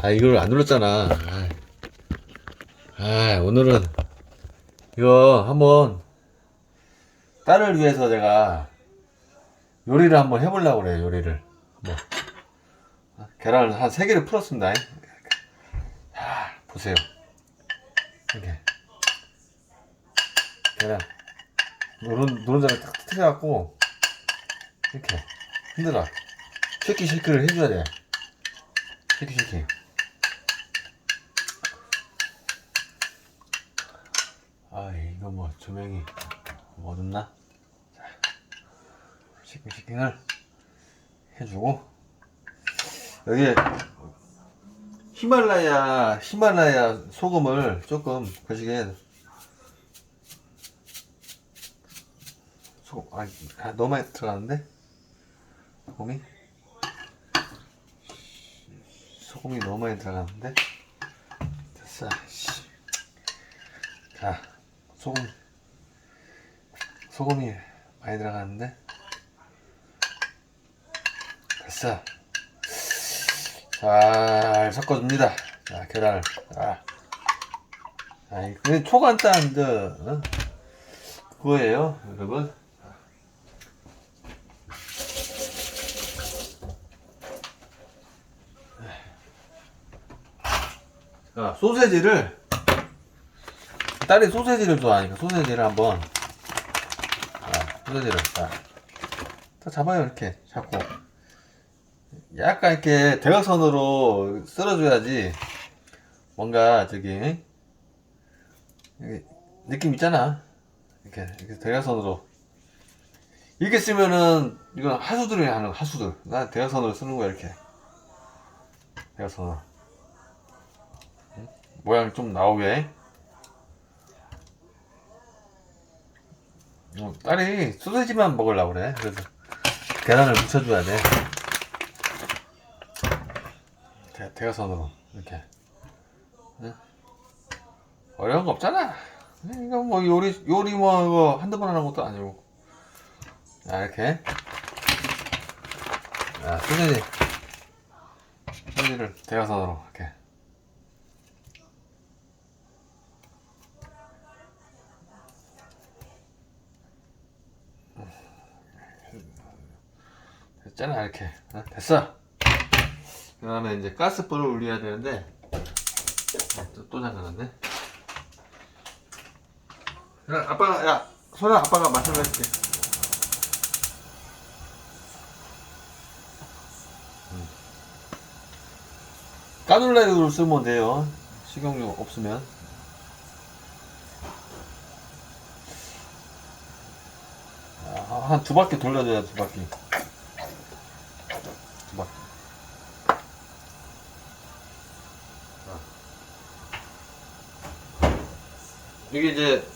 아 이걸 안 눌렀잖아. 아, 아 오늘은 이거 한번 딸을 위해서 내가 요리를 한번 해보려고 그래 요리를. 뭐 계란을 한세 개를 풀었습니다. 아 보세요. 이렇게 계란 노른 노른자를 탁 터트려갖고 이렇게 흔들어. 쉐키 쉐키를 해줘야 돼. 쉐키 쉐키. 이거 뭐 조명이 뭐 어둡나? 자, 쉐킹을 해주고 여기에 히말라야 히말라야 소금을 조금 거시기에 소금 아, 아 너무 많이 들어가는데 소금이 소금이 너무 많이 들어가는데 됐어 씨. 자 소금. 소금이 많이 들어가는데. 됐어. 잘 섞어줍니다. 자 계란을. 자, 자 이거 초간단 저 어? 그거예요 여러분. 자, 소세지를 딸이 소세지를 좋아하니까 소세지를 한번 자, 소세지를 자, 다 잡아요 이렇게 잡고. 약간 이렇게 대각선으로 쓸어줘야지 뭔가 저기 느낌 있잖아. 이렇게, 이렇게 대각선으로. 이렇게 쓰면은 이건 하수들이 하는 거, 하수들. 나 대각선으로 쓰는 거야 이렇게. 대각선으로. 모양 좀 나오게. 어, 딸이 소세지만 먹으려고 그래. 그래서 계란을 묻혀줘야 돼. 대, 대가선으로 이렇게. 응? 어려운 거 없잖아. 이거 뭐 요리 요리 뭐 이거 한두 번 하는 것도 아니고. 자 이렇게. 자 소세지. 소세지를 대가선으로 이렇게. 됐잖아 이렇게. 어? 됐어. 그 다음에 이제 가스불을 올려야 되는데 어, 또, 또 잠가놨네 그래 아빠가 야 소라 아빠가 맛을 해줄게. 음. 까눌라유를 쓰면 돼요. 식용유 없으면. 한 두 바퀴 돌려줘야 두 바퀴 두 바퀴 이게 이제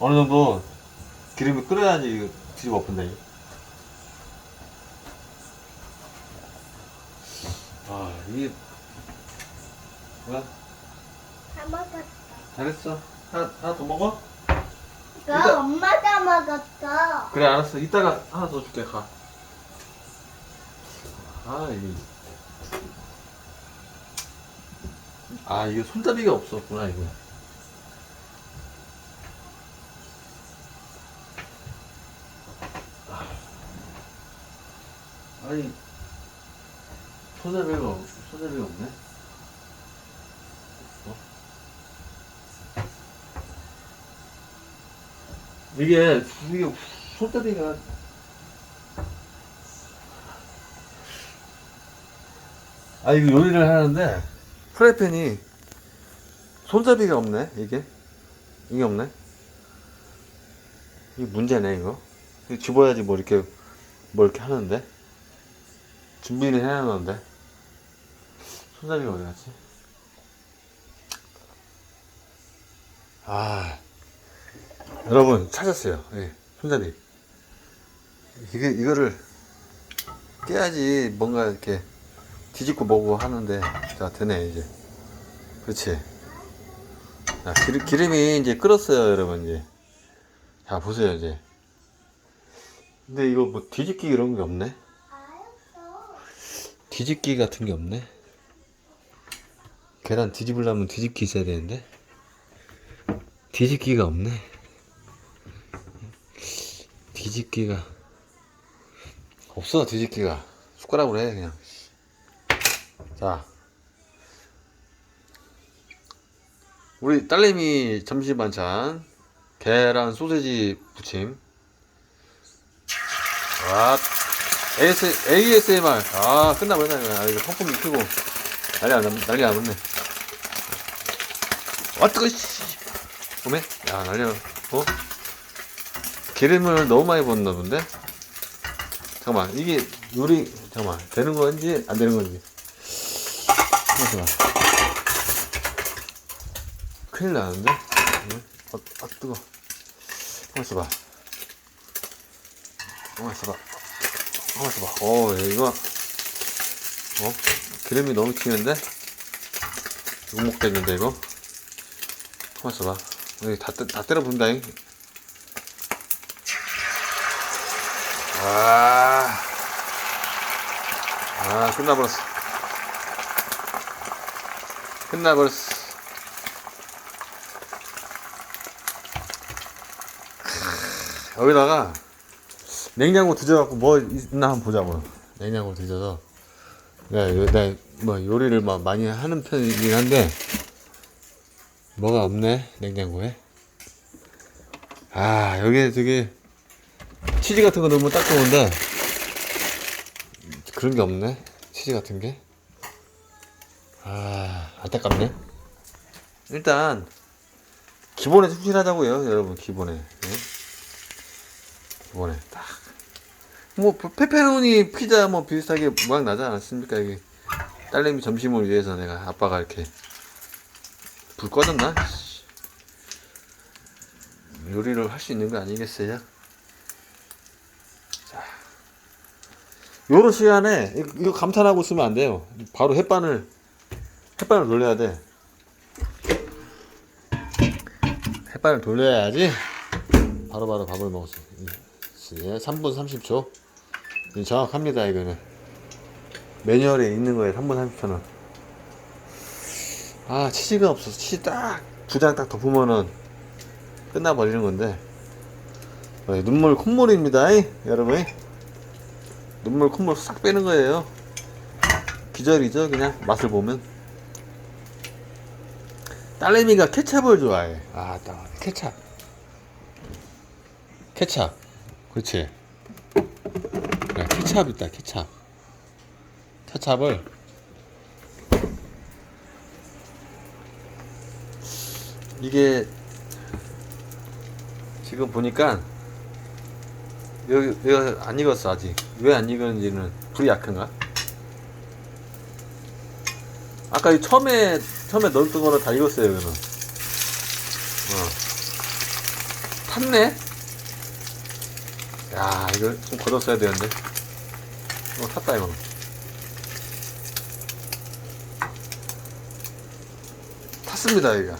어느 정도 기름이 끓어야지 뒤집어 엎은다 이거 아 이게 뭐야 다 먹었어. 잘했어 하나, 하나 더 먹어? 이거 일단- 엄마가 먹었어. 그래 알았어 이따가 하나 더 줄게 가. 아 이게 아 이게 손잡이가 없었구나 이거. 아. 아니 손잡이가 없, 손잡이가 없네. 어? 이게 이게 손잡이가 아 이거 요리를 하는데 프라이팬이 손잡이가 없네 이게 이게 없네 이게 문제네 이거 이거 집어야지 뭐 이렇게 뭐 이렇게 하는데 준비는 해놨는데 손잡이가 어디 갔지 아 여러분 찾았어요. 예, 손잡이. 이게 이거를 깨야지 뭔가 이렇게 뒤집고 뭐고 하는데 자 되네 이제. 그렇지. 자, 기름, 기름이 이제 끓었어요, 여러분 이제. 자 보세요 이제. 근데 이거 뭐 뒤집기 이런 게 없네. 뒤집기 같은 게 없네. 계란 뒤집으려면 뒤집기 있어야 되는데. 뒤집기가 없네. 뒤집기가 없어 뒤집기가. 숟가락으로 해 그냥. 자. 우리 딸내미 점심 반찬 계란 소세지 부침. 와 AS, ASMR 아 끝나버렸네. 아 이거 펑펑 익히고. 난리 안 났- 난리 안 났네. 와 뜨거 씨. 오메? 야 난리 나 어? 기름을 너무 많이 붓나 본데? 잠깐만 이게 요리 잠깐만. 되는 건지 안 되는 건지. 잠깐만. 큰일 나는데? 응? 아, 아 뜨거. 가만 있어봐. 가만 있어봐 가만 있어봐. 어 이거. 어? 기름이 너무 튀는데? 욕먹 됐는데 이거? 가만 있어봐. 여기 다, 때다 때려 본다잉. 아, 아 끝나버렸어. 끝나버렸어. 여기다가 냉장고 뒤져갖고 뭐 있나 한번 보자고 냉장고 뒤져서 내가, 요- 내가 뭐 요리를 막 많이 하는 편이긴 한데 뭐가 없네 냉장고에 아 여기에 되게 치즈 같은 거 넣으면 딱 좋은데 그런 게 없네 치즈 같은 게 아, 안타깝네. 일단 기본에 충실하자고요, 여러분. 기본에. 예? 기본에 딱. 뭐 페페로니 피자 뭐 비슷하게 모양 나지 않았습니까? 이게 딸내미 점심을 위해서 내가 아빠가 이렇게 불 꺼졌나? 씨. 요리를 할 수 있는 거 아니겠어요? 자, 요런 시간에 이- 이거 감탄하고 있으면 안 돼요. 바로 햇반을 햇반을 돌려야 돼. 햇반을 돌려야지 바로바로 밥을 먹을 수 있어요. 3분 30초. 정확합니다, 이거는. 매뉴얼에 있는 거예요, 3분 30초는. 아, 치즈가 없어서 치즈 딱, 두 장 딱 덮으면은 끝나버리는 건데. 어, 눈물 콧물입니다, 이, 여러분. 눈물 콧물 싹 빼는 거예요. 기절이죠, 그냥 맛을 보면. 딸내미가 케찹을 좋아해. 아, 딱 케찹. 케찹. 그렇지. 케찹 있다, 케찹. 케찹을 이게 지금 보니까 여기 여기 안 익었어 아직 왜 안 익었는지는 불이 약한가? 아까 이 처음에 처음에 넣었던 거는 다 익었어요 이거는 어. 탔네 야 이거 좀 걷었어야 되는데 어 탔다 이거. 탔습니다 이거.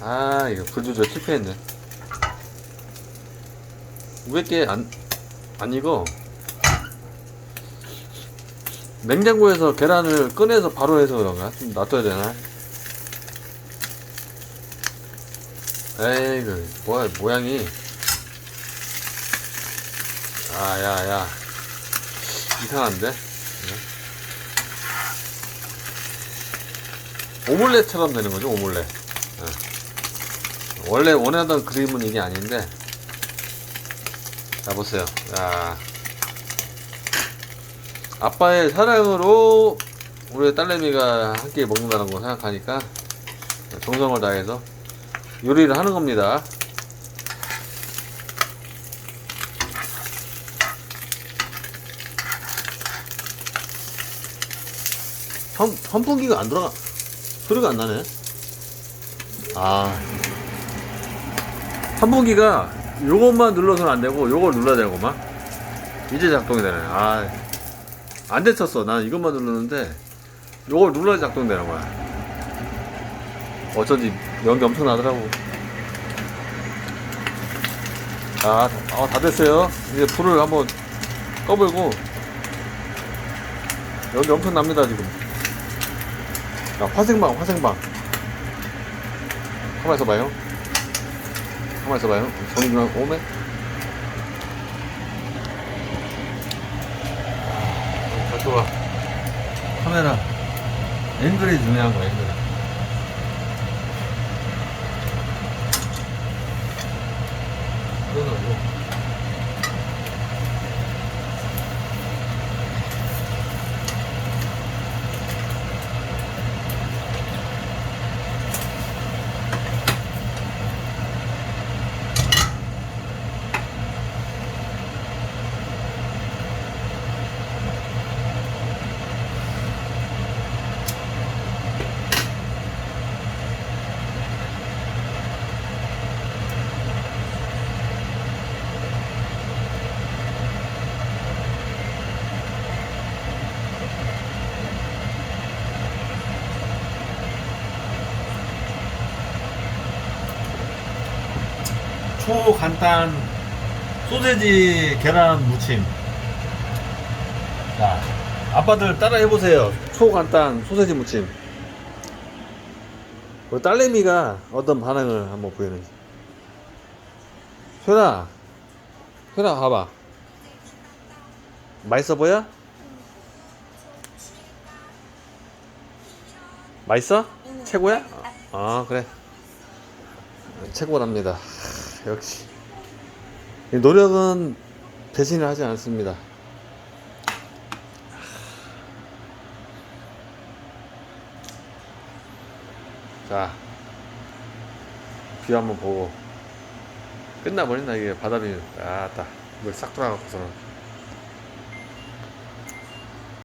아 이거 불 조절 실패했네. 왜 이렇게 안, 안 익어 냉장고에서 계란을 꺼내서 바로 해서 그런가? 좀 놔둬야 되나? 에이 그 뭐야 모양이. 아 야 야 이상한데 네. 오믈렛처럼 되는 거죠 오믈렛 네. 원래 원하던 그림은 이게 아닌데 자 보세요 야 아빠의 사랑으로 우리 딸내미가 함께 먹는다는 거 생각하니까 정성을 다해서 요리를 하는 겁니다. 선, 선풍기가 안 돌아가, 소리가 안 나네. 아. 선풍기가 요것만 눌러서는 안 되고, 요걸 눌러야 되고만. 이제 작동이 되네. 아. 안 됐었어. 난 이것만 누르는데, 요걸 눌러야 작동되는 거야. 어쩐지 연기 엄청 나더라고. 자, 다, 어, 다 됐어요. 이제 불을 한번 꺼불고, 연기 엄청 납니다, 지금. 아, 화생방, 화생방. 가만 있어봐요. 가만 있어봐요. 손이 그냥 오면. 잘 좋아. 카메라. 앵글이 중요한 거야, 앵글. 초간단 소세지 계란 무침. 자, 아빠들 따라 해보세요. 초간단 소세지 무침. 우리 딸내미가 어떤 반응을 한번 보이는지. 효나, 효나 봐봐. 맛있어 보여? 맛있어? 최고야? 아 그래. 최고랍니다. 역시 이 노력은 배신을 하지 않습니다. 자, 뷰 한번 보고 끝나버린다 이게 바다뷰. 아따 물싹 돌아가고서는